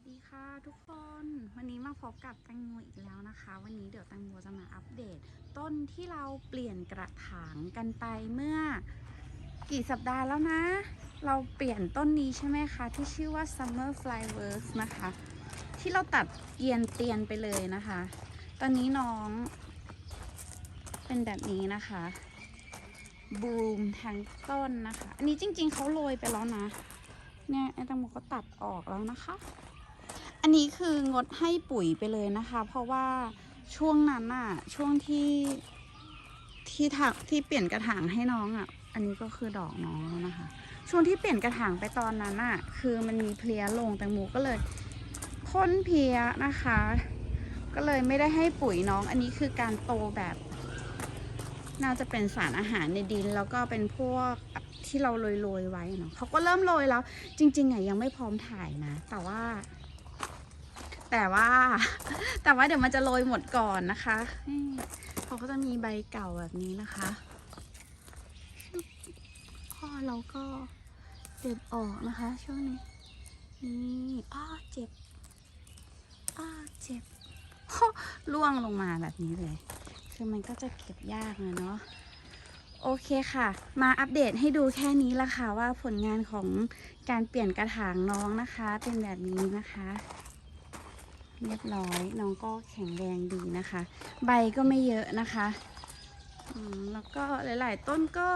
สดีค่ะทุกคนวันนี้มาพบกับแตงโมอีกแล้วนะคะ วันนี้เดี๋ยวแตงโมจะมาอัปเดต ต้นที่เราเปลี่ยนกระถางกันไปเมื่อกี่สัปดาห์แล้วนะ เราเปลี่ยนต้นนี้ใช่ไหมคะที่ชื่อว่า Summer Flowers นะคะ ที่เราตัดเอียนเตียนไปเลยนะคะ ตอนนี้น้องเป็นแบบนี้นะคะบูมทั้งต้นนะคะ อันนี้จริงๆเขาโรยไปแล้วนะเนี่ยไอ้ตังโมก็ตัดออกแล้วนะคะ อันนี้คืองดให้ปุ๋ยไปเลยนะคะ เพราะว่าช่วงนั้นอะช่วงที่ที่ถางที่เปลี่ยนกระถางให้น้องอะอันนี้ก็คือดอกน้องแล้วนะคะ ช่วงที่เปลี่ยนกระถางไปตอนนั้นอะคือมันมีเพลียลงแตงโมก็เลยพ่นเพลียนะคะ ก็เลยไม่ได้ให้ปุ๋ยน้อง อันนี้คือการโตแบบ น่าจะเป็นสารอาหารในดิน แล้วก็เป็นพวกที่เราโรยๆไว้เนาะเขาก็เริ่มโรยแล้ว จริงๆอะยังไม่พร้อมถ่ายนะ แต่ว่า แต่ว่า แต่ว่าเดี๋ยวมันจะโรยหมดก่อนนะคะเขาก็จะมีใบเก่าแบบนี้นะคะพ่อเราก็เด็ดออกนะคะ ช่วงนี้นี่อ้าเจ็บอ้าเจ็บล่วงลงมาแบบนี้เลย คือมันก็จะเก็บยากนะเนาะโอเคค่ะ มาอัปเดตให้ดูแค่นี้ละค่ะว่าผลงานของการเปลี่ยนกระถางน้องนะคะ เป็นแบบนี้นะคะ เรียบร้อยน้องก็แข็งแรงดีนะคะ ใบก็ไม่เยอะนะคะแล้วก็หลาย ๆ ต้นก็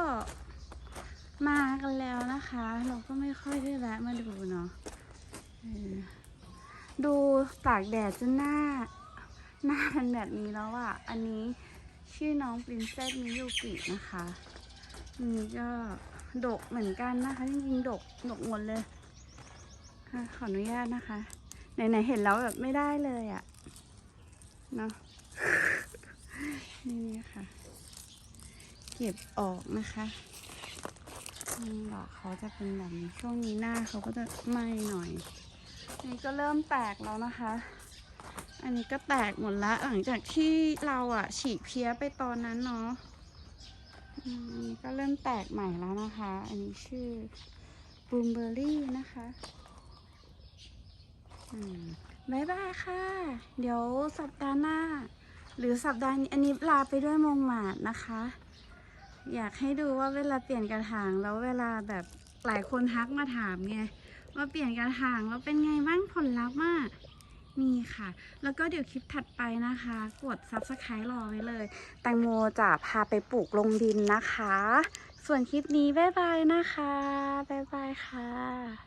มากันแล้วนะคะ เราก็ไม่ค่อยได้แวะมาดูเนาะดูตากแดดจนหน้า หน้าเป็นแบบนี้แล้วอะ่ะ อันนี้ชื่อน้องปรินเซสมิยุกินะคะนนี้ก็ดกเหมือนกันนะคะ จริงๆดกดกหมดเลยขออนุญาตนะคะ ไหนๆเห็นแล้วแบบไม่ได้เลยอะ่ะเนาะนี่ค่ะ เก็บออกนะคะดอกเขาจะเป็นแบบนี้ช่วงนี้หน้าเขาก็จะไหม้หน่อยนี่ก็เริ่มแตกแล้วนะคะ อันนี้ก็แตกหมดละหลังจากที่เราอะฉีกเพี้ยไปตอนนั้นเนาะอันนี้ก็เริ่มแตกใหม่แล้วนะคะ อันนี้ชื่อบูมเบอรี่นะคะ บายบายค่ะ เดี๋ยวสัปดาห์หน้า หรือสัปดาห์นี้อันนี้ลาไปด้วยมงหมาดนะคะ อยากให้ดูว่าเวลาเปลี่ยนกระถางแล้วเวลาแบบหลายคนทักมาถามไงว่าเปลี่ยนกระถางแล้วเป็นไงบ้างผลลัพธ์มากนี่ค่ะ แล้วก็เดี๋ยวคลิปถัดไปนะคะ กด subscribe รอไว้เลย แตงโมจะพาไปปลูกลงดินนะคะ ส่วนคลิปนี้ บ๊ายบายนะคะ บ๊ายบายค่ะ